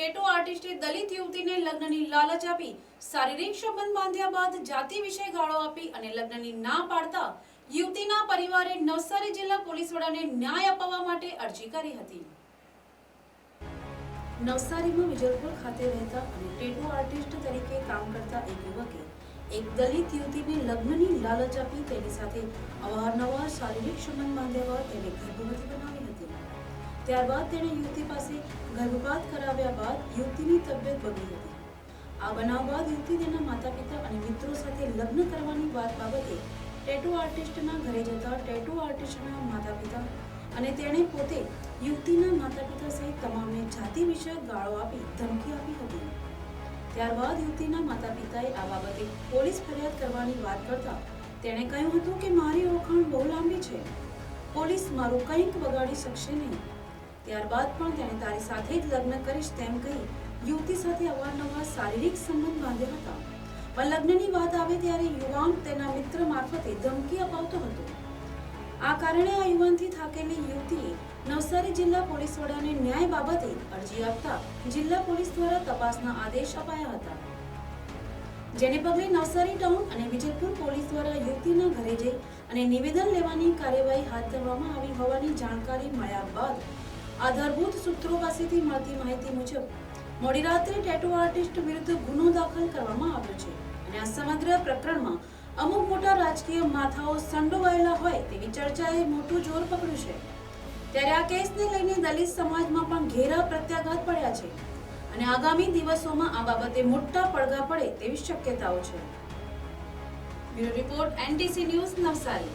ટેટો આર્ટિસ્ટે દલિત યુવતીને લગ્નની લાલચ આપી, શારીરિક સંબંધ બાંધ્યા બાદ જાતિ વિશે ગાળો આપી અને લગ્નની ના પાડતા યુવતીના પરિવારે નવસારી જિલ્લા પોલીસ વડાને ન્યાય અપાવવા માટે અરજી કરી હતી. નવસારીમાં વિજલપુર ખાતે રહેતા અને ટેટો આર્ટિસ્ટ તરીકે કામ કરતા એક યુવકે એક દલિત યુવતીને લગ્નની લાલચ આપી, તેની સાથે અવારનવાર શારીરિક સંબંધ બાંધ્યા બાદ તેને ગર્ભવતી બનાવી હતી. ત્યારબાદ તેણે યુવતી પાસે ગર્ભપાત કરાવ્યા બાદ યુવતીની તબિયત બગડી હતી. આ બનાવ બાદ યુવતી તેના માતા પિતા અને મિત્રો સાથે લગ્ન કરવાની વાત બાબતે ટેટુ આર્ટિસ્ટના ઘરે જતા ટેટુ આર્ટિસ્ટના માતા પિતા અને તેણે પોતે યુવતીના માતા પિતા સહિત તમામને જાતિ વિશે ગાળો આપી ધમકી આપી હતી. ત્યારબાદ યુવતીના માતા પિતાએ આ બાબતે પોલીસ ફરિયાદ કરવાની વાત કરતા તેણે કહ્યું હતું કે મારી ઓળખાણ બહુ લાંબી છે. પોલીસ મારું કંઈક બગાડી શકશે નહીં. ત્યારબાદ પણ તેણે તારી સાથે જ લગ્ન કરીશ તેમ કહી યુવતી સાથે અવારનવાર શારીરિક સંબંધ બાંધ્યા હતા. પણ લગ્નની વાત આવે ત્યારે યુવાન તેના મિત્ર મારફતે ધમકી અપાવતો હતો. આ કારણે આ યુવાનથી થાકેલી યુવતીએ નવસારી જિલ્લા પોલીસ વડાને ન્યાય બાબતે અરજી આપતા જિલ્લા પોલીસ દ્વારા તપાસના આદેશ અપાયા હતા. જેને પગલે નવસારી ટાઉન અને વિજયપુર પોલીસ દ્વારા યુવતીના ઘરે જઈ અને નિવેદન લેવાની કાર્યવાહી હાથ ધરવામાં આવી હોવાની જાણકારી મળ્યા બાદ આધારભૂત સૂત્રો પાસેથી મળતી માહિતી મુજબ મોડી રાત્રે ટેટુ આર્ટિસ્ટ વિરુદ્ધ ગુનો દાખલ કરવામાં આવ્યો છે. અને આ સમગ્ર પ્રકરણમાં અમુક મોટા રાજકીય માથાઓ સંડોવાયેલા હોય તેવી ચર્ચાએ મોટું જોર પકડ્યું છે. ત્યારે આ કેસને લઈને દલિત સમાજમાં પણ ઘેરા પ્રત્યાઘાત પડ્યા છે. અને આગામી દિવસોમાં આ બાબતે મોટા પડઘા પડે તેવી શક્યતાઓ છે. Bureau report NTC news Navsari.